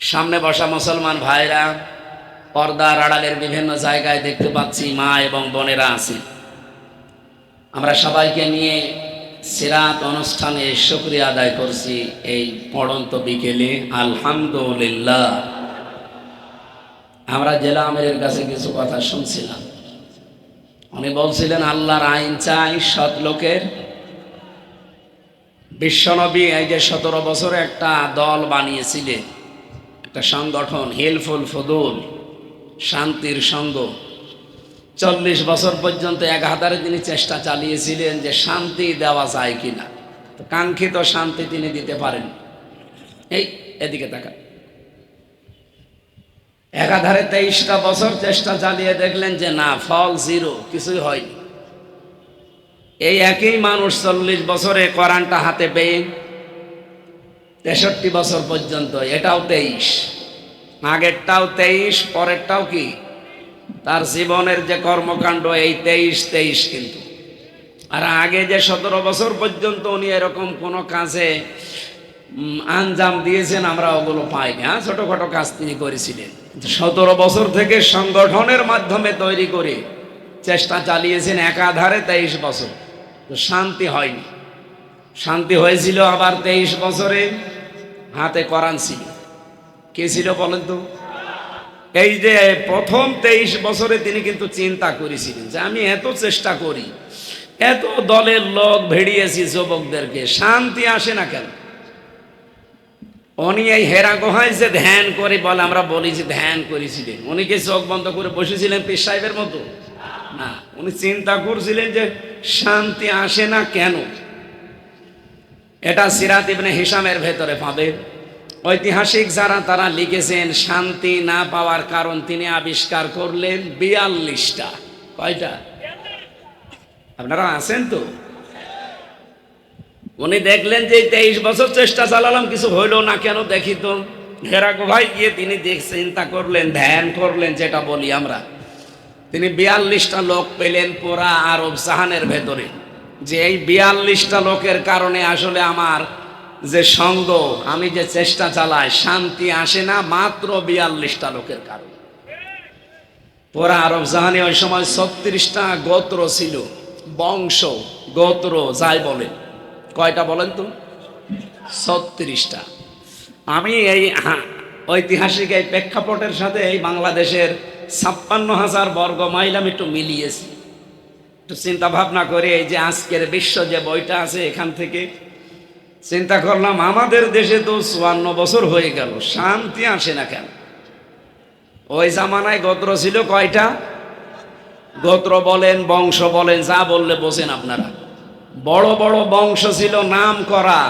সামনে বসা মুসলমান ভাইরা পর্দার আড়ালের বিভিন্ন জায়গায় দেখতে পাচ্ছি মা এবং বোনেরা আছে। আমরা সবাইকে নিয়ে সিরাত অনুষ্ঠানে শুক্রিয়া আদায় করছি এই পড়ন্ত বিকেলে। আলহামদুলিল্লাহ। আমরা জেলা আমিরের কাছে কিছু কথা শুনছিলাম। উনি বলছিলেন, আল্লাহর আইন চাই সৎ লোকের। বিশ্বনবী এই যে সতেরো বছরে একটা দল বানিয়েছিলেন। একটা সংগঠন হেলফুল ফদুল, শান্তির সঙ্গ। চল্লিশ বছর পর্যন্ত এক হাজারে তিনি চেষ্টা চালিয়েছিলেন যে শান্তি দেওয়া যায় কিনা। তো কাঙ্ক্ষিত শান্তি তিনি দিতে পারেন। এই, এদিকে তাকা একাধারে তেইশটা বছর চেষ্টা চালিয়ে দেখলেন যে না, ফল জিরো, কিছুই হয়নি। এই একই মানুষ চল্লিশ বছরে কোরআনটা হাতে পেয়ে তেষট্টি বছর পর্যন্ত, এটাও তেইশ। আগেরটাও তেইশ, পরেরটাও কি? তার জীবনের যে কর্মকাণ্ড, এই তেইশ তেইশ কিন্তু। আর আগে যে সতেরো বছর পর্যন্ত উনি এরকম কোনো কাজে আঞ্জাম দিয়েছেন, আমরা ওগুলো পাইনি। হ্যাঁ ছোটোখাটো কাজ তিনি করেছিলেন। সতেরো বছর থেকে সংগঠনের মাধ্যমে তৈরি করে চেষ্টা চালিয়েছেন, একাধারে তেইশ বছর। শান্তি হয়নি। শান্তি হয়েছিল আবার তেইশ বছরে? হাতে করান ছিল। কে ছিল বলেন তো? এই যে প্রথম তেইশ বছরে তিনি কিন্তু চিন্তা করেছিলেন যে আমি এত চেষ্টা করি, এত দলের লোক ভেড়িয়েছি যুবকদেরকে, শান্তি আসে না কেন? উনি এই হেরা গোহায় যে ধ্যান করে বলে, আমরা বলি যে ধ্যান করেছিলেন। উনি কি চোখ বন্ধ করে বসেছিলেন পীর সাহেবের মতো? না, উনি চিন্তা করছিলেন যে শান্তি আসে না কেন? এটা সিরাত ইবনে হিসামের ভেতরে পাবে। ঐতিহাসিক যারা তারা লিখেছেন, শান্তি না পাওয়ার কারণ তিনি আবিষ্কার করলেন বিয়াল্লিশটা। কয়টা? আপনারা আছেন তো? উনি দেখলেন যে তেইশ বছর চেষ্টা চালালাম, কিছু হইল না কেন দেখি তো। হেরা ভাই গিয়ে তিনি দেখ, চিন্তা করলেন, ধ্যান করলেন, যেটা বলি আমরা। তিনি বিয়াল্লিশটা লোক পেলেন পুরা আরব সাহানের ভেতরে। যে এই বিয়াল্লিশটা লোকের কারণে আসলে আমার যে সঙ্গ, আমি যে চেষ্টা চালাই, শান্তি আসে না মাত্র বিয়াল্লিশটা লোকের কারণে। পুরা আরব জাহানে ওই সময় ছত্রিশটা গোত্র ছিল, বংশ, গোত্র, যাই বলেন। কয়টা বলেন তো? ছত্রিশটা। আমি এই ঐতিহাসিক এই প্রেক্ষাপটের সাথে এই বাংলাদেশের ছাপ্পান্ন হাজার বর্গ মাইল আমি একটু মিলিয়েছি। একটু চিন্তা ভাবনা করে এই যে আজকের বিশ্ব যে বইটা আছে এখান থেকে চিন্তা করলাম, আমাদের দেশে তো চুয়ান্ন বছর হয়ে গেল, শান্তি আসে না কেন? ওই জামানায় গোত্র ছিল কয়টা? গোত্র বলেন, বংশ বলেন, যা বললে বোঝেন আপনারা। বড় বড় বংশ ছিল, নাম করা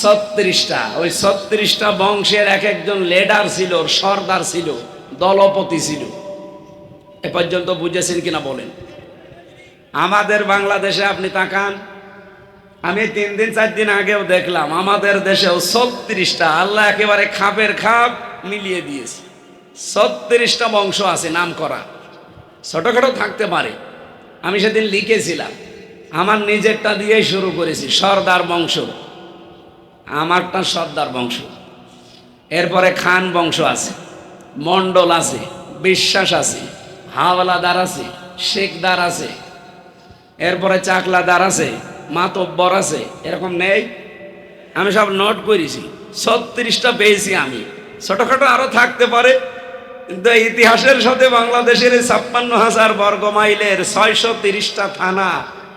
ছত্রিশটা। ওই ছত্রিশটা বংশের এক একজন লেডার ছিল, সর্দার ছিল, দলপতি ছিল। এ পর্যন্ত বুঝেছেন কিনা বলেন? আমাদের বাংলাদেশে আপনি তাকান। আমি তিন দিন, চার দিন আগেও দেখলাম, আমাদের দেশেও ছত্রিশটা, আল্লাহ একেবারে খাপের খাপ মিলিয়ে দিয়েছে। ছত্রিশটা বংশ আছে নাম করা ছোটখাটো থাকতে পারে। আমি সেদিন লিখেছিলাম, আমার নিজেরটা দিয়েই শুরু করেছি, সর্দার বংশ। আমারটা সর্দার বংশ। এরপরে খান বংশ আছে, মণ্ডল আছে, বিশ্বাস আছে, হাওলাদার আছে, শেখদার আছে এরপরে চাকলাদার আছে, মাতব্বর আছে, এরকম নেই। আমি সব নোট করেছি, ছত্রিশটা পেয়েছি আমি। ছোটখাটো আরও থাকতে পারে, কিন্তু ইতিহাসের সাথে বাংলাদেশের ছাপ্পান্ন হাজার বর্গ মাইলের ছয়শো তিরিশটা থানা,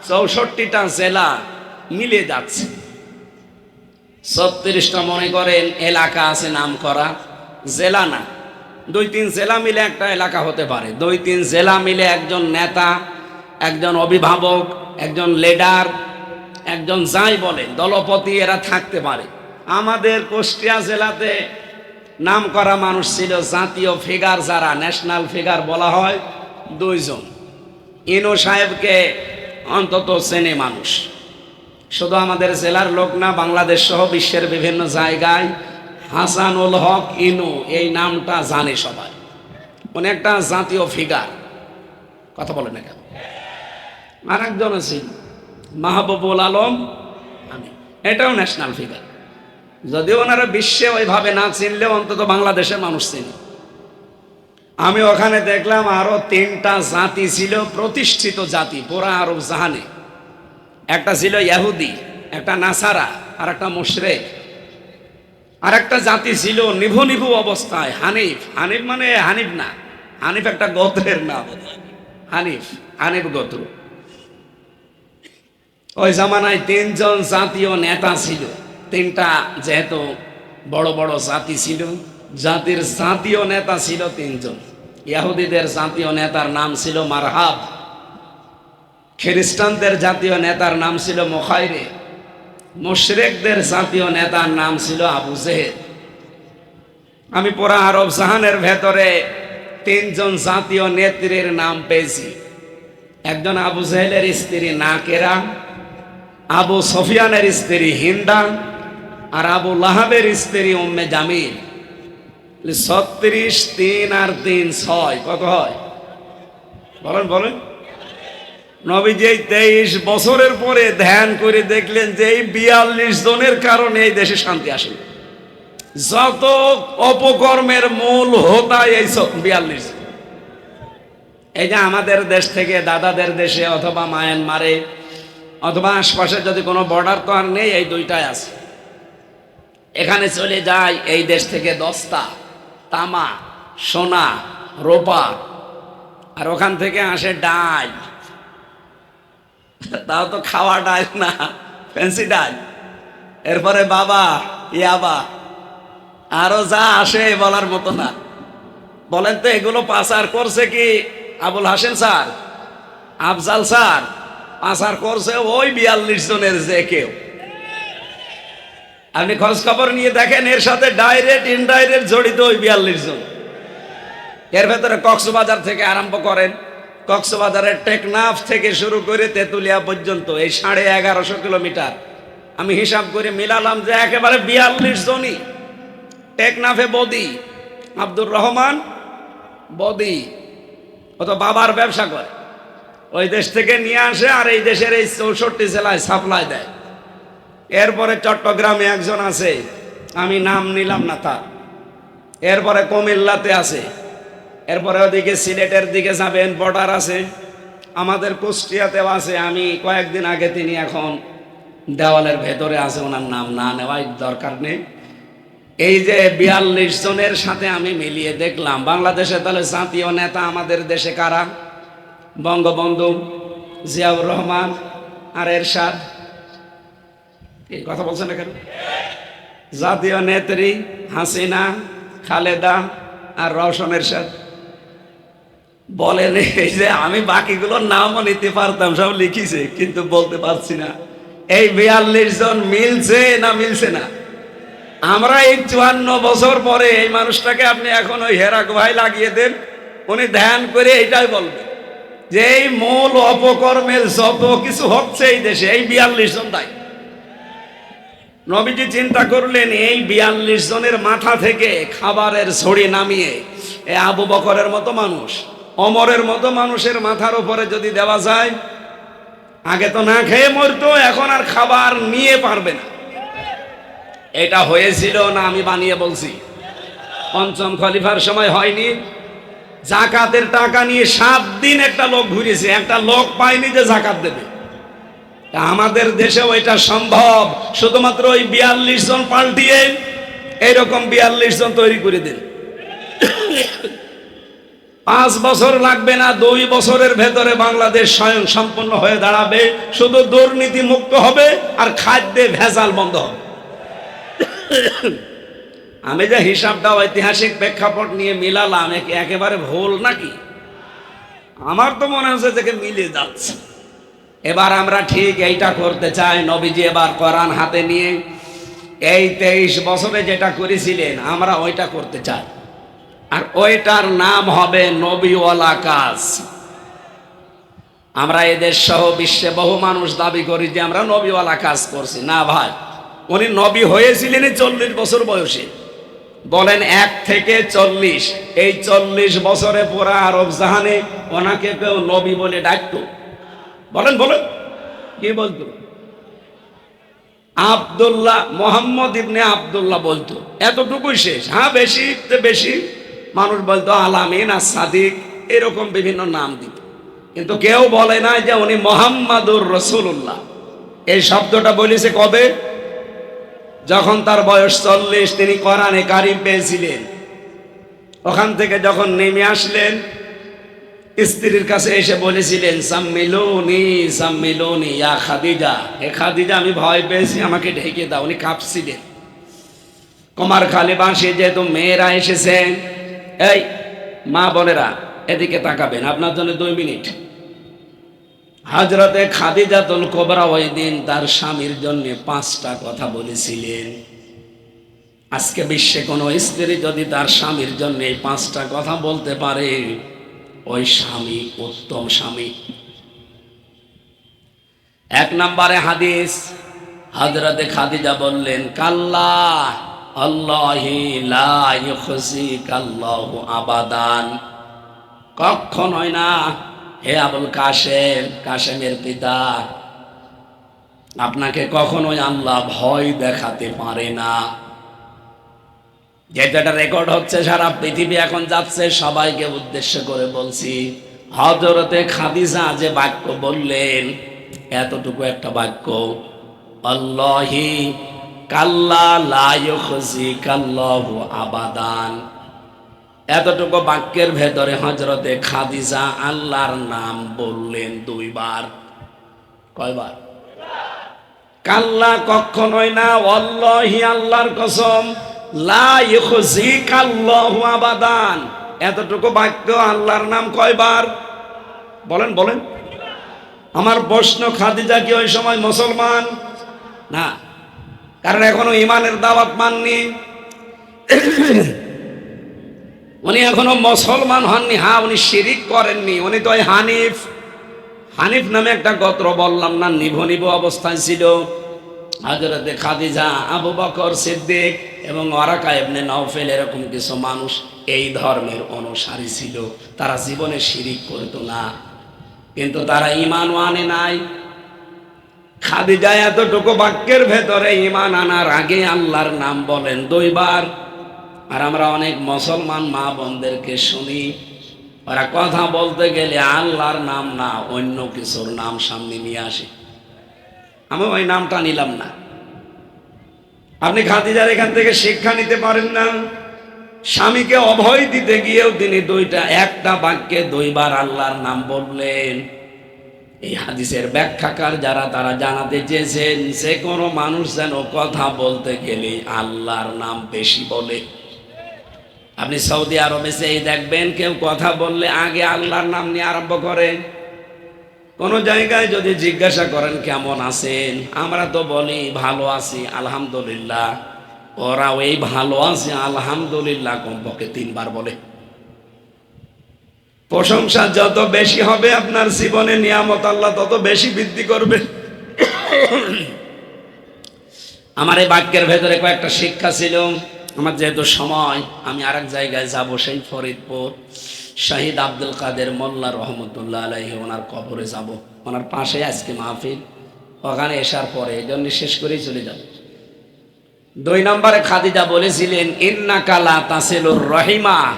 চৌষট্টিটা জেলা মিলে যাচ্ছে। ছত্রিশটা মনে করেন এলাকা আছে নাম করা জেলা না। দুই তিন জেলা মিলে একটা এলাকা হতে পারে। দুই তিন জেলা মিলে একজন নেতা একজন অভিভাবক, একজন লেডার একজন যাই বলেন, দলপতি এরা থাকতে পারে। আমাদের কুষ্টিয়া জেলাতে নাম করা মানুষ ছিল জাতীয় ফিগার যারা ন্যাশনাল ফিগার বলা হয়, দুইজন। ইনু সাহেবকে অন্তত চেনে মানুষ। শুধু আমাদের জেলার লোক না, বাংলাদেশ সহ বিশ্বের বিভিন্ন জায়গায় হাসানুল হক ইনু এই নামটা জানে সবাই। উনি একটা জাতীয় ফিগার কথা বলে না কেন? আর একজন আছে, মাহবুবুল আলম। আমি। এটাও ন্যাশনাল ফিগার যদিও ওনারা বিশ্বে ওইভাবে না চিনলেও অন্তত বাংলাদেশের মানুষ চিনি। আমি ওখানে দেখলাম আরও তিনটা জাতি ছিল, প্রতিষ্ঠিত জাতি, পুরা আরব জাহানে। একটা ছিল ইয়াহুদি একটা নাসারা, আর একটা মুশরেক। আর একটা জাতি ছিল নিভু নিভু অবস্থায়, হানিফ। হানিফ মানে হানিফ না, হানিফ একটা গোত্রের নাম। হানিফ হানিফ গোত্র। ওই জামানায় তিনজন জাতীয় নেতা ছিল। তিনটা যেহেতু বড় বড় জাতি ছিল, জাতির জাতীয় নেতা ছিল তিনজন। ইয়াহুদিদের জাতীয় নেতার নাম ছিল মারহাব। খ্রিস্টানদের জাতীয় নেতার নাম ছিল মোখাইরে। মুশরেকদের জাতীয় নেতার নাম ছিল আবু জেহেদ। আমি পুরা আরব জাহানের ভেতরে তিনজন জাতীয় নেত্রীর নাম পেয়েছি। একজন আবু জেহেলের স্ত্রী নাকেরা আবু সফিয়ানের স্ত্রী হিন্দা আর আবু লাহাবের স্ত্রী উম্মে জামিল। ছত্রিশ তিন আর তিন ছয়, কত হয়? বলেন বলেন। নবী এই তেইশ বছরের পরে ধ্যান করে দেখলেন যে এই বিয়াল্লিশ জনের কারণে এই দেশে শান্তি আসে যত অপকর্মের মূল হোতা এই বিয়াল্লিশ এই যে আমাদের দেশ থেকে দাদাদের দেশে অথবা মায়ানমারে অথবা আশপাশে যদি কোনো বর্ডার তো আর নেই, এই দুইটাই আছে। এখানে চলে যায় এই দেশ থেকে দস্তা, তামা, সোনা, রোপা, আর ওখান থেকে আসে ডাল। তাও তো খাওয়া ডাল না ফ্যান্সি ডাল। এরপরে বাবা, ইয়াবা, আরও যা আসে বলার মতো না। বলেন তো এগুলো পাচার করছে কি আবুল হাসেন স্যার? আফজাল স্যার? পাচার করছে ওই বিয়াল্লিশ জনের যে কেউ। আপনি খোঁজ খবর নিয়ে দেখেন, এর সাথে ডাইরেক্ট ইনডাইরেক্ট জড়িত ওই বিয়াল্লিশ জন। এর ভেতরে কক্সবাজার থেকে আরম্ভ করেন। কক্সবাজারের টেকনাফ থেকে শুরু করে তেঁতুলিয়া পর্যন্ত, এই সাড়ে এগারোশো কিলোমিটার। আমি হিসাব করে মিলালাম যে একেবারে বিয়াল্লিশ জনই। টেকনাফে বদি, আব্দুর রহমান বদি ও তো বাবার ব্যবসা করে। ওই দেশ থেকে নিয়ে আসে আর এই দেশের এই চৌষট্টি জেলায় সাপ্লাই দেয়। এরপরে চট্টগ্রামে একজন আছে, আমি নাম নিলাম না তার। এরপরে কুমিল্লাতে আছে, এরপরে ওদিকে সিলেটের দিকে যাবেন, বর্ডার আছে, আমাদের কুষ্টিয়াতেও আছে, আমি কয়েকদিন আগে তিনি এখন দেওয়ালের ভেতরে আছে, ওনার নাম না নেওয়াই দরকার নেই। এই যে বিয়াল্লিশ জনের সাথে আমি মিলিয়ে দেখলাম, বাংলাদেশে তাহলে জাতীয় নেতা আমাদের দেশে কারা? বঙ্গবন্ধু জিয়াউর রহমান আর এরশাদ। এই কথা বলছেন এখানে জাতীয় নেত্রী হাসিনা, খালেদা আর রওশন এরশাদ। বলেন এই যে আমি বাকিগুলোর নামও নিতে পারতাম, সব লিখিছে, কিন্তু বলতে পারছি না। এই বিয়াল্লিশ জন মিলছে না মিলছে না? আমরা এই চুয়ান্ন বছর পরে এই মানুষটাকে আপনি এখন ওই হেরাক ভাই লাগিয়ে দেন, উনি ধ্যান করে এইটাই বলবেন। যে এই মূল অপকর্মের যত কিছু হচ্ছে এই দেশে, এই বিয়াল্লিশ জন দায়। নবীজি চিন্তা করলেন, এই বিয়াল্লিশ জনের মাথা থেকে খাবারের ছড়ি নামিয়ে, এ আবু বকরের মতো মানুষ, অমরের মতো মানুষের মাথার উপরে যদি দেওয়া যায়, আগে তো না খেয়ে মরতো, এখন আর খাবার নিয়ে পারবে না। এটা হয়েছিল না আমি বানিয়ে বলছি। পঞ্চম খলিফার সময় হয়নি। জাকাতের টাকা নিয়ে সাত দিন একটা লোক ঘুরেছে, একটা লোক পায়নি যে জাকাত দেবে। আমাদের দেশেও এটা সম্ভব। শুধুমাত্র ওই বিয়াল্লিশ জন পাল্টিয়ে এইরকম বিয়াল্লিশ জন তৈরি করে দিন পাঁচ বছর লাগবে না, দুই বছরের ভেতরে বাংলাদেশ স্বয়ং সম্পন্ন হয়ে দাঁড়াবে। শুধু দুর্নীতি মুক্ত হবে আর খাদ্যে ভেজাল বন্ধ হবে। আমি যে হিসাবটা ঐতিহাসিক প্রেক্ষাপট নিয়ে মিলালাম একে একেবারে ভুল নাকি? আমার তো মনে হচ্ছে যে মিলে যাচ্ছে। এবার আমরা ঠিক এইটা করতে চাই, নবীজি এবার কোরআন হাতে নিয়ে, এই তেইশ বছরে যেটা করেছিলেন, আমরা ওইটা করতে চাই। আর ওইটার নাম হবে নবীওয়ালা কাজ। আমরা এদের সহ বিশ্বে বহু মানুষ দাবি করি যে আমরা নবীওয়ালা কাজ করছি। না ভাই, উনি নবী হয়েছিলেন চল্লিশ বছর বয়সে। বলেন এক থেকে চল্লিশ। এই চল্লিশ বছরে পুরা আরব জাহানে ওনাকে কেউ নবী বলে ডাকতো। বলেন বলেন। কি বলতো? আবদুল্লাহ, মোহাম্মদ ইবনে আবদুল্লাহ বলতো। এতটুকুই শেষ। হ্যাঁ বেশি বেশি। মানুষ বলতো, আলামিন আর সাদিক এরকম বিভিন্ন নাম দিত। কিন্তু কেউ বলে না যে উনি মোহাম্মদুর রসুল্লাহ এই শব্দটা বলেছে কবে? যখন তার বয়স চল্লিশ, তিনি কোরআনে কারিম পেয়েছিলেন। ওখান থেকে যখন নেমে আসলেন, স্ত্রীর কাছে এসে বলেছিলেন, সাম্মিলুনি সাম্মিলুনি, ইয়া খাদিজা। হে খাদিজা, আমি ভয় পেয়েছি, আমাকে ঢেকে দাও। উনি কাঁপছিলেন। কমার খালি বাঁশে, যেহেতু মেয়েরা এসেছেন, এই মা বোনেরা, এদিকে তাকাবেন, আপনার জন্য দুই মিনিট। হাজরতে খাদিজাতুল কোবরা ওই দিন তার স্বামীর জন্য পাঁচটা কথা বলেছিলেন। আজকে বিশ্বে কোনো স্ত্রী যদি তার স্বামীর জন্য এই পাঁচটা কথা বলতে পারে, ওই স্বামী উত্তম স্বামী। এক নম্বরে হাদিস হজরতে খাদিজা বললেন, কাল্লা আল্লাহি আবাদান। কখনোই না হে আবুল কাশেম, কাশেমের পিতা, আপনাকে কখনোই আল্লাহ ভয় দেখাতে পারে না। যেটা রেকর্ড হচ্ছে, সারা পৃথিবী এখন যাচ্ছে, সবাইকে উদ্দেশ্য করে বলছি হজরতে খাদিজা যে বাক্য বললেন, এতটুকু একটা বাক্য, আল্লাহি কাল্লা লায়ুখজি কাল্লাহু আবাদান। এতটুকু বাক্যের ভেতরে হজরতে খাদিজা আল্লাহর নাম বললেন দুইবার। কয়বার? কাল্লা কখনোই না অল্লাহি আল্লাহর কসম আবাদান। এতটুকু বাক্য আল্লাহর নাম কয়বার? বলেন বলেন। আমার প্রশ্ন, খাদিজা কি ওই সময় মুসলমান? না। কারণ এখনও ইমানের দাওয়াত মাননি। উনি এখনও মুসলমান হননি। হ্যাঁ উনি শিরিক করেননি। উনি তো হানিফ। হানিফ নামে একটা গোত্র বললাম না, নিভ নিভ অবস্থায় ছিল। হাজরতে খাদিজা, আবু বকর সিদ্দিক এবং ওয়ারাকা ইবনে নওফেল এরকম কিছু মানুষ এই ধর্মের অনুসারী ছিল। তারা জীবনে শিরিক করতো না। কিন্তু তারা ইমান আনে নাই। খাদিজা এতটুকু বাক্যের ভেতরে ইমান আনার আগে আল্লাহর নাম বলেন। দুইবার আর আমরা অনেক মুসলমান মা বোনদেরকে শুনি। ওরা কথা বলতে গেলে আল্লাহর নাম না, অন্য কিছুর নাম সামনে নিয়ে আসে। আমি ওই নামটা নিলাম না। আপনি খাদিজার এখান থেকে শিক্ষা নিতে পারেন না। স্বামীকে অভয় দিতে গিয়েও তিনি দুইটা, একটা বাক্যে দুইবার আল্লাহর নাম বললেন। এই হাদিসের ব্যাখ্যাকার যারা, তারা জানাতে চেয়েছেন সে কোনো মানুষ যেন কথা বলতে গেলে আল্লাহর নাম বেশি বলে। আপনি সৌদি আরবে সেই দেখবেন কেউ কথা বললে আগে আল্লাহর নাম নিয়ে আরম্ভ করেন কোনো জায়গায় যদি জিজ্ঞাসা করেন, কেমন আছেন? আমরা তো বলি, ভালো আছি, আলহামদুলিল্লাহ। ওরা ওই ভালো আছে, আলহামদুলিল্লাহ কমপক্ষে তিনবার বলে। প্রশংসা যত বেশি হবে আপনার জীবনে নিয়ামত আল্লাহ তত বেশি বৃদ্ধি করবে। আমার এই বাক্যের ভেতরে কয়েকটা শিক্ষা ছিল। আমার যেহেতু সময়, আমি আরেক জায়গায় যাব, সেই ফরিদপুর। শাহিদ আব্দুল কাদের মোল্লা রহমতুল্লাহ আলাইহি ওনার কবরে যাব। ওনার পাশে আজকে মাহফিল। ওখানে এসার পরে এই জন্য শেষ করেই চলে যাব। দুই নম্বরে খাদিজা বলেছিলেন ইন্না কালা তাসেলুর রহিমা।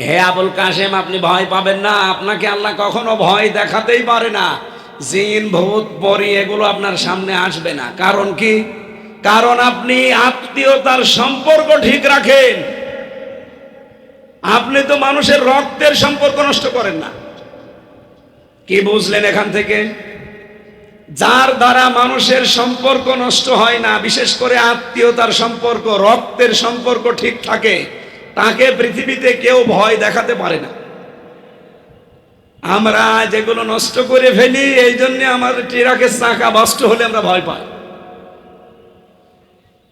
হে আবুল কাশেম, আপনি ভয় পাবেন না। আপনাকে আল্লাহ কখনো ভয় দেখাতেই পারে না। জিন, ভূত, পরি, এগুলো আপনার সামনে আসবে না। কারণ কি? কারণ আপনি আত্মীয়তার সম্পর্ক ঠিক রাখেন। আপনি তো মানুষের রক্তের সম্পর্ক নষ্ট করেন না। কি বুঝলেন এখান থেকে? যার দ্বারা মানুষের সম্পর্ক নষ্ট হয় না, বিশেষ করে আত্মীয়তার সম্পর্ক, রক্তের সম্পর্ক ঠিক থাকে, তাকে পৃথিবীতে কেউ ভয় দেখাতে পারে না। আমরা যেগুলো নষ্ট করে ফেলি, এই জন্য আমাদের ট্রাকের চাকা বাস্ট হলে আমরা ভয় পাই।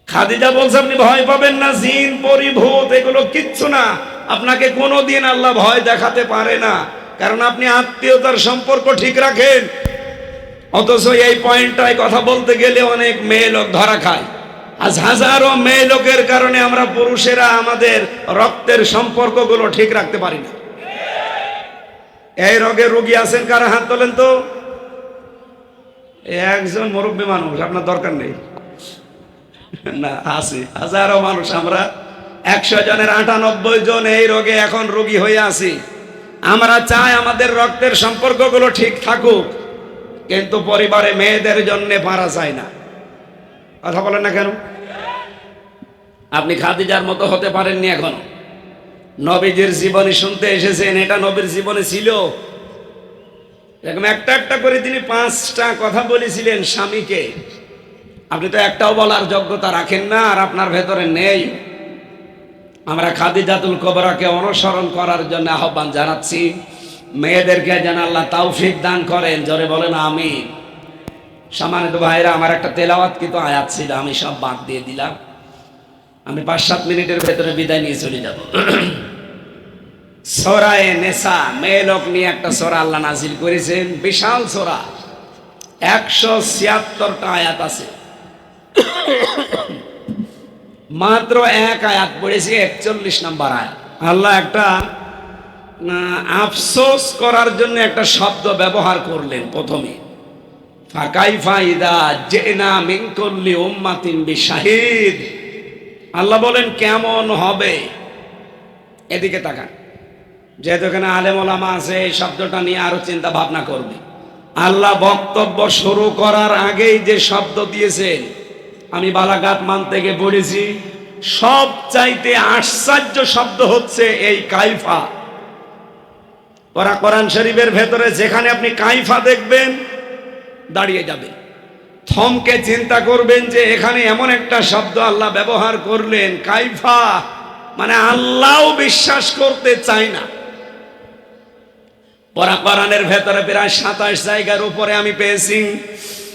খাদিজা বলছে, আপনি ভয় পাবেন না, জিন, পরিভূত, এগুলো কিচ্ছু না। আপনাকে কোনোদিন আল্লাহ ভয় দেখাতে পারে না। কারণ আপনি আত্মীয়তার সম্পর্ক ঠিক রাখেন। অথচ এই পয়েন্টটায় কথা বলতে গেলে অনেক মেয়ে লোক ধরা খায়। আজ হাজারো মেয়ে লোকের কারণে আমরা পুরুষেরা আমাদের রক্তের সম্পর্কগুলো ঠিক রাখতে পারি না। এই রোগে রোগী আছেন কারা হাত তোলেন তো? একজন মুরব্বী মানুষ, আপনার দরকার নেই। না, আছি। হাজারো মানুষ, আমরা একশো জনের আটানব্বই জন এই রোগে এখন রোগী হয়ে আছি। আমরা চাই আমাদের রক্তের সম্পর্কগুলো ঠিক থাকুক, কিন্তু পরিবারে মেয়েদের জন্য পারা যায় না। কথা বলেন না কেন? আপনি খাদিজার মতো হতে পারেননি এখনও। নবীজির জীবনী শুনতে এসেছেন, এটা নবীর জীবনে ছিল। এরকম একটা একটা করে তিনি পাঁচটা কথা বলেছিলেন স্বামীকে। আপনি তো একটাও বলার যোগ্যতা রাখেন না, আর আপনার ভেতরে নেই। আমরা খাদিজাতুল কবরাকে অনুসরণ করার জন্য আহ্বান জানাচ্ছি। মেয়েদেরকে যেন আল্লাহ তৌফিক দান করেন, জোরে বলেন আমি সম্মানিত ভাইরা, আমার একটা তেলাওয়াত কিন্তু আয়াত ছিল, আমি সব বাদ দিয়ে দিলাম। আমি পাঁচ সাত মিনিটের ভেতরে বিদায় নিয়ে চলে যাব। সোরায়ে নেশা মেয়ে লোক নিয়ে একটা সোরা আল্লাহ নাজিল করেছেন, বিশাল সোরা। একশো ছিয়াত্তরটা আয়াত আছে। মাত্র এক আয়াত পড়েছি, একচল্লিশ নাম্বার আয়াত। আল্লাহ একটা আফসোস করার জন্য একটা শব্দ ব্যবহার করলেন প্রথমে। আল্লাহ বলেন, কেমন হবে? এদিকে তাকান। যেহেতু এখানে আলেম ওলামা আছে, এই শব্দটা নিয়ে আরও চিন্তা ভাবনা করবে। আল্লাহ বক্তব্য শুরু করার আগেই যে শব্দ দিয়েছেন আমি বালাঘাট মান থেকে পড়েছি। সব চাইতে আশ্চর্য শব্দ হচ্ছে এই কাইফা। ওরা কোরআন শরীফের ভেতরে যেখানে আপনি কাইফা দেখবেন, দাঁড়িয়ে যাবে। থমকে চিন্তা করবেন যে এখানে এমন একটা শব্দ আল্লাহ ব্যবহার করলেন, কাইফা। মানে আল্লাহও বিশ্বাস করতে চায় না। কোরআনের ভেতরে প্রায় সাতাশ জায়গার উপরে আমি পেয়েছি।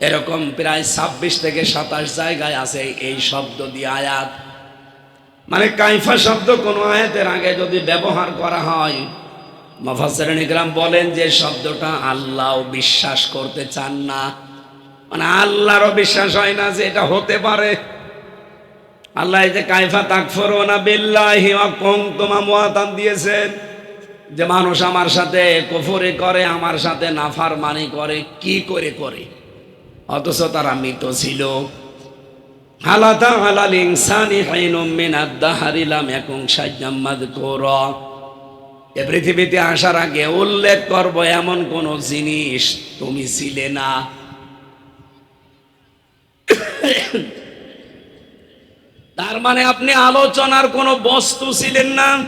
এরকম প্রায় 26 থেকে 27 জায়গায় আছে এই শব্দ দিয়ে আয়াত। মানে কাইফা শব্দ কোনো আয়াতের আগে যদি ব্যবহার করা হয়, মফাসসিরিন ইকরাম বলেন যে শব্দটা আল্লাহ বিশ্বাস করতে চান না। মানে আল্লাহরও বিশ্বাস হয় না যে এটা হতে পারে। আল্লাহ যে কাইফা তাকফুরুনা বিল্লাহি ওয়া কুনতুম আমওয়াতান দিয়েছেন যে মানুষ আমার সাথে কুফরি করে, আমার সাথে নাফার মানি করে, কি করে করে? অথচ তারা মৃত ছিল। এ পৃথিবীতে আসার আগে উল্লেখ করব এমন কোন জিনিস তুমি ছিলে না। তার মানে আপনি আলোচনার কোনো বস্তু ছিলেন না?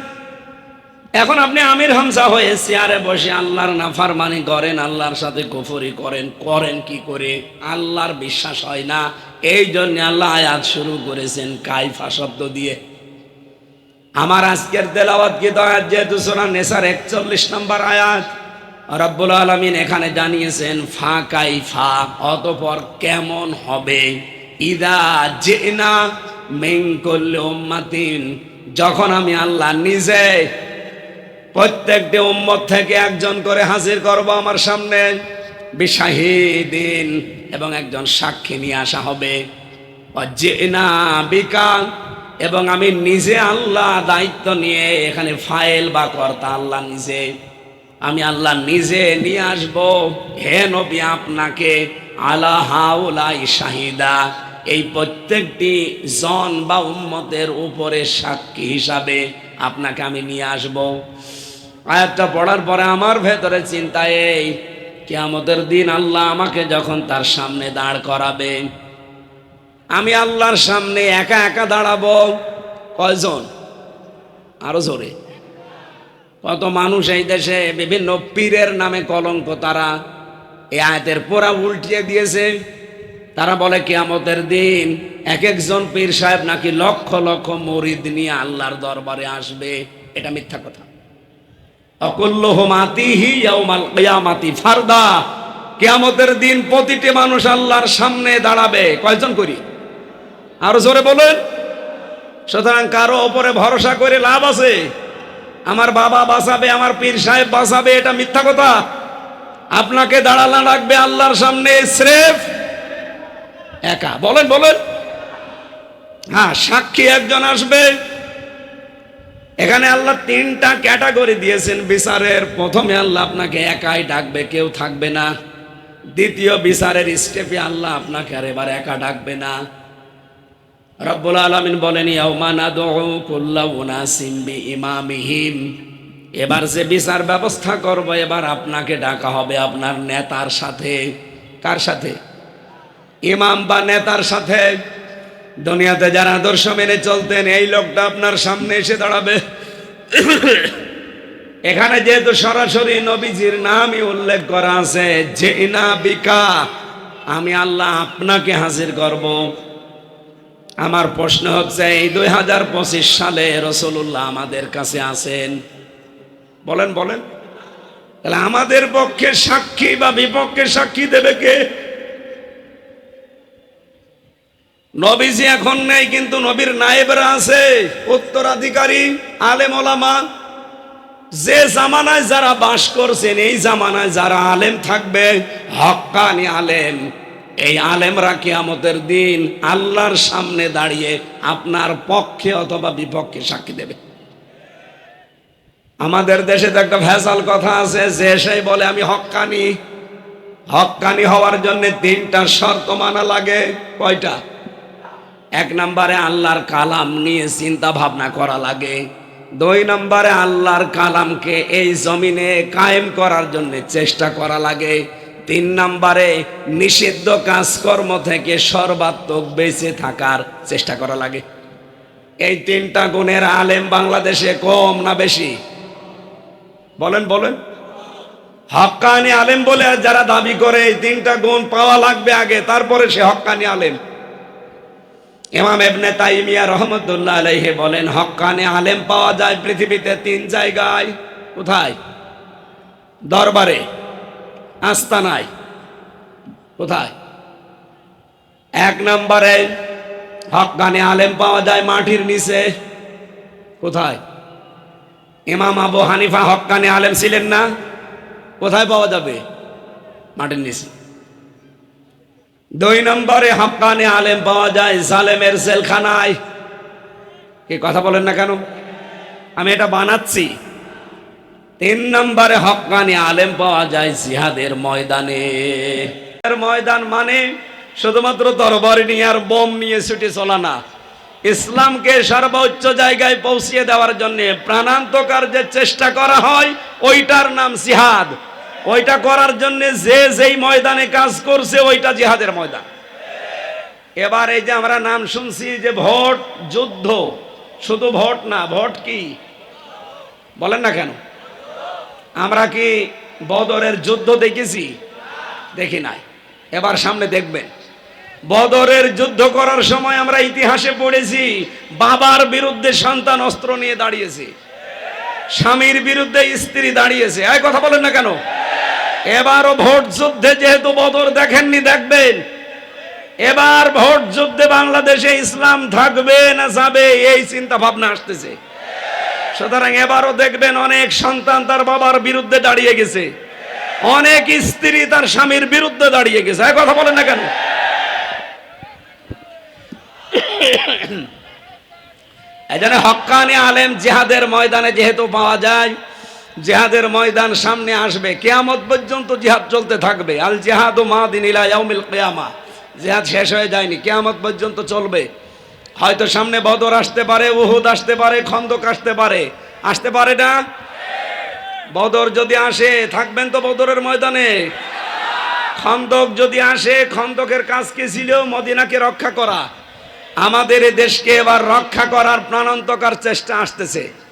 এখন আপনি আমির হামসা হয়ে চেয়ারে বসে আল্লাহর নাফারমানি করেন, আল্লাহর সাথে কুফরি করেন করেন কি করে? আল্লাহর বিশ্বাস হয় না। এই জন্য আল্লাহ আয়াত শুরু করেছেন, কাইফা শব্দ দিয়ে। আমার আজকের তেলাওয়াত কি আয়াত যেহেতু সোনা নেসার একচল্লিশ নম্বর আয়াত। রব্বুল আলমিন এখানে জানিয়েছেন, ফা কাইফা, অতপর কেমন হবে? ইদা জেনা উম্মাতিন, যখন আমি আল্লাহ নিজে প্রত্যেকটি উম্মত থেকে একজন করে হাজির করব আমার সামনে। বিশাহিদিন এবং একজন সাক্ষী নিয়ে আসা হবে। জেনা বিকা এবং আমি নিজে আল্লাহ দায়িত্ব নিয়ে এখানে ফাইল বা কর্তা আল্লাহ নিজে। আমি আল্লাহ নিজে নিয়ে আসব। হে নবী, আপনাকে আলা হাউলাই শাহিদা, এই প্রত্যেকটি জন বা উম্মতের উপরে সাক্ষী হিসাবে আপনাকে আমি নিয়ে আসব। আয়াতটা পড়ার পরে আমার ভেতরে চিন্তা এই, কেয়ামতের দিন আল্লাহ আমাকে যখন তার সামনে দাঁড় করাবে, আমি আল্লাহর সামনে একা একা দাঁড়াবো, কয়জন? আরও জোরে। কত মানুষ এই দেশে, বিভিন্ন পীরের নামে কলঙ্ক তারা এই আয়াতের পোড়া উল্টিয়ে দিয়েছে। তারা বলে, কিয়ামতের দিন এক একজন পীর সাহেব নাকি লক্ষ লক্ষ মরিদ নিয়ে আল্লাহর দরবারে আসবে, এটা মিথ্যা কথা। কিয়ামতের দিন প্রতিটি মানুষ আল্লাহর সামনে দাঁড়াবে। কয়জন করি? আরও জোরে বলেন। সুতরাং কারও ওপরে ভরসা করে লাভ আছে? আমার বাবা বাঁচাবে, আমার পীর সাহেব বাঁচাবে, এটা মিথ্যা কথা। আপনাকে দাঁড়ালা রাখবে আল্লাহর সামনে স্রেফ একা। বলেন বলেন। হ্যাঁ সাক্ষী একজন আসবে। এখানে আল্লাহ তিনটা ক্যাটাগরি দিয়েছেন। বিচারের প্রথমে আল্লাহ আপনাকে একাই ডাকবে, কেউ থাকবে না। দ্বিতীয় বিচারের স্টেপে আল্লাহ আপনাকে আর এবার একা ডাকবে না। রব্বুল আলমিন বলেন ইমামিহিম এবার যে বিচার ব্যবস্থা করব, এবার আপনাকে ডাকা হবে আপনার নেতার সাথে। কার সাথে? ইমাম বা নেতার সাথে। দুনিয়াতে যারা আদর্শ মেনে চলতেন, এই লোকটা আপনার সামনে এসে দাঁড়াবে। এখানে যেহেতু সরাসরি নবীজির নামই উল্লেখ করা আছে যে না বিকা, আমি আল্লাহ আপনাকে হাজির করব। আমার প্রশ্ন হচ্ছে, এই দুই হাজার পঁচিশ সালে রসুল্লাহ আমাদের কাছে আছেন বলেন বলেন। তাহলে আমাদের পক্ষে সাক্ষী বা বিপক্ষে সাক্ষী দেবে কে? নবীজি এখন নেই, কিন্তু নবীর নায়েবরা আছে, উত্তরাধিকারী, আলেম ওলামা। যে জামানায় যারা বাস করছেন, এই জামানায় যারা আলেম থাকবে হক্কানি আলেম। এই আলেমরা কিয়ামতের দিন আল্লাহর সামনে দাঁড়িয়ে আপনার পক্ষে অথবা বিপক্ষে সাক্ষী দেবে। আমাদের দেশে তো একটা ভেজাল কথা আছে, যে সেই বলে, আমি হক্কানি হক্কানি হওয়ার জন্য তিনটা শর্ত মানা লাগে। কয়টা? এক নম্বরে আল্লাহর কালাম নিয়ে চিন্তা ভাবনা করা লাগে। দুই নম্বরে আল্লাহর কালামকে এই জমিনে কায়েম করার জন্য চেষ্টা করা লাগে। তিন নম্বরে নিষিদ্ধ কাজকর্ম থেকে সর্বাত্মক বেঁচে থাকার চেষ্টা করা লাগে। এই তিনটা গুণের আলেম বাংলাদেশে কম না বেশি? বলেন বলেন। হক্কানি আলেম বলে যারা দাবি করে, এই তিনটা গুণ পাওয়া লাগবে আগে, তারপরে সে হক্কানি আলেম। ইমাম এবনে তাইমিয়া রহমতুল্লাহ আলাইহি বলেন হক্কানে আলেম পাওয়া যায় পৃথিবীতে তিন জায়গায়। কোথায়? দরবারে। আস্তানায়। কোথায়? এক নম্বরে হক্কানে আলেম পাওয়া যায় মাটির নিচে। কোথায়? ইমাম আবু হানিফা হক্কানে আলেম ছিলেন না? কোথায় পাওয়া যাবে? মাটির নিচে। দুই নম্বরে হাক্কানে আলেম পাওয়া যায় জালেমের জেলখানায়। কি কথা বলেন না কেন? আমি এটা বানাচ্ছি। তিন নম্বরে হক্কানি আলেম পাওয়া যায় জিহাদের ময়দানে। ময়দান মানে শুধুমাত্র তরবারি নিয়ে আর বোম নিয়ে ছুটে চলা না। ইসলামকে সর্বোচ্চ জায়গায় পৌঁছিয়ে দেওয়ার জন্য প্রাণান্তকার যে চেষ্টা করা হয়, ওইটার নাম জিহাদ। ওইটা করার জন্য যে যেই ময়দানে কাজ করছে, ওইটা জিহাদের ময়দান। এবার এই যে আমরা নাম শুনছি যে ভোট যুদ্ধ, শুধু ভোট না, ভোট কি? বলেন না কেন? আমরা কি বদরের যুদ্ধ দেখেছি? দেখি নাই। এবার সামনে দেখবেন। বদরের যুদ্ধ করার সময় আমরা ইতিহাসে পড়েছি, বাবার বিরুদ্ধে সন্তান অস্ত্র নিয়ে দাঁড়িয়েছে, স্বামীর বিরুদ্ধে স্ত্রী দাঁড়িয়েছে। এই কথা বলেন না কেন? এবারও ভোট যুদ্ধে যেহেতু বদর দেখেননি, দেখবেন। এবার ভোট যুদ্ধে বাংলাদেশে ইসলাম থাকবে না যাবে, এই চিন্তা ভাবনা আসতেছে। সুতরাং এবারও দেখবেন অনেক সন্তান তার বাবার বিরুদ্ধে দাঁড়িয়ে গেছে। অনেক স্ত্রী তার স্বামীর বিরুদ্ধে দাঁড়িয়ে গেছে। কথা বলেন না কেন? এই জন্য হক্কানি আলেম জিহাদের ময়দানে যেহেতু পাওয়া যায় জিহাদের ময়দান সামনে আসবে, কেয়ামত পর্যন্ত জিহাদ চলতে থাকবে। আল জিহাদ ও মাদিন কিয়ামা। জিহাদ শেষ হয়ে যায়নি, কেয়ামত পর্যন্ত চলবে। হয়তো সামনে বদর আসতে পারে, উহুদ আসতে পারে, খন্দক আসতে পারে। আসতে পারে না? বদর যদি আসে, থাকবেন তো বদরের ময়দানে। খন্দক যদি আসে, খন্দকের কাজ কি ছিল? মদিনাকে রক্ষা করা। আমাদের দেশকে এবার রক্ষা করার প্রাণান্তকার চেষ্টা আসতেছে।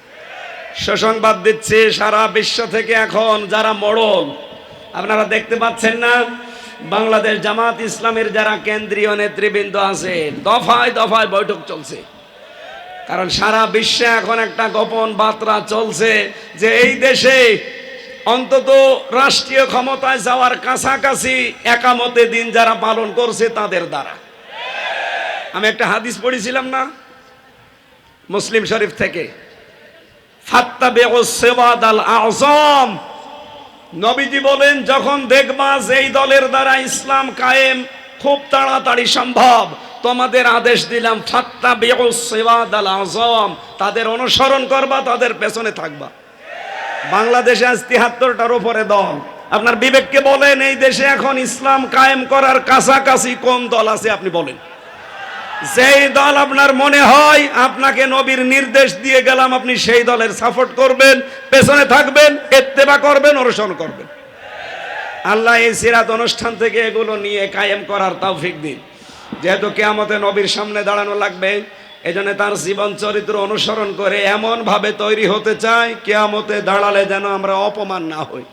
সুসংবাদ দিচ্ছে সারা বিশ্ব থেকে এখন যারা মরল আপনারা দেখতে পাচ্ছেন না? বাংলাদেশ জামাত ইসলামের যারা কেন্দ্রীয় নেতৃবৃন্দ আছে, দফায় দফায় বৈঠক চলছে। কারণ সারা বিশ্বে এখন একটা গোপন বার্তা চলছে যে এই দেশে অন্তত রাষ্ট্রীয় ক্ষমতায় যাওয়ার কাছাকাছি একামতে দিন যারা পালন করছে তাদের দ্বারা। আমি একটা হাদিস পড়েছিলাম না? মুসলিম শরীফ থেকে ফাত্তাবে ও সেবাদ আল আজম নবীজি বলেন, যখন দেখবা এই দলের দ্বারা ইসলাম কায়েম, খুব তাড়াতাড়ি সম্ভব। তোমাদের আদেশ দিলাম ফাত্তা বেউ সেবাদ আল আজম তাদের অনুসরণ করবা, তাদের পেছনে থাকবা। বাংলাদেশে আজ তিহাত্তরটার উপরে দল। আপনার বিবেককে বলেন, এই দেশে এখন ইসলাম কায়েম করার কাছাকাছি কোন দল আছে? আপনি বলেন। যেই দল আপনার মনে হয় আপনাকে নবীর নির্দেশ দিয়ে গেলাম, আপনি সেই দলের সাপোর্ট করবেন, পেছনে থাকবেন এত্তেবা করবেন, অনুসরণ করবেন। আল্লাহ এই সিরাত অনুষ্ঠান থেকে এগুলো নিয়ে কায়েম করার তৌফিক দিন। যেহেতু কেয়ামতে নবীর সামনে দাঁড়ানো লাগবে, এজন্য তার জীবন চরিত্র অনুসরণ করে এমন ভাবে তৈরি হতে চায় কেয়ামতে দাঁড়ালে যেন আমরা অপমান না হই।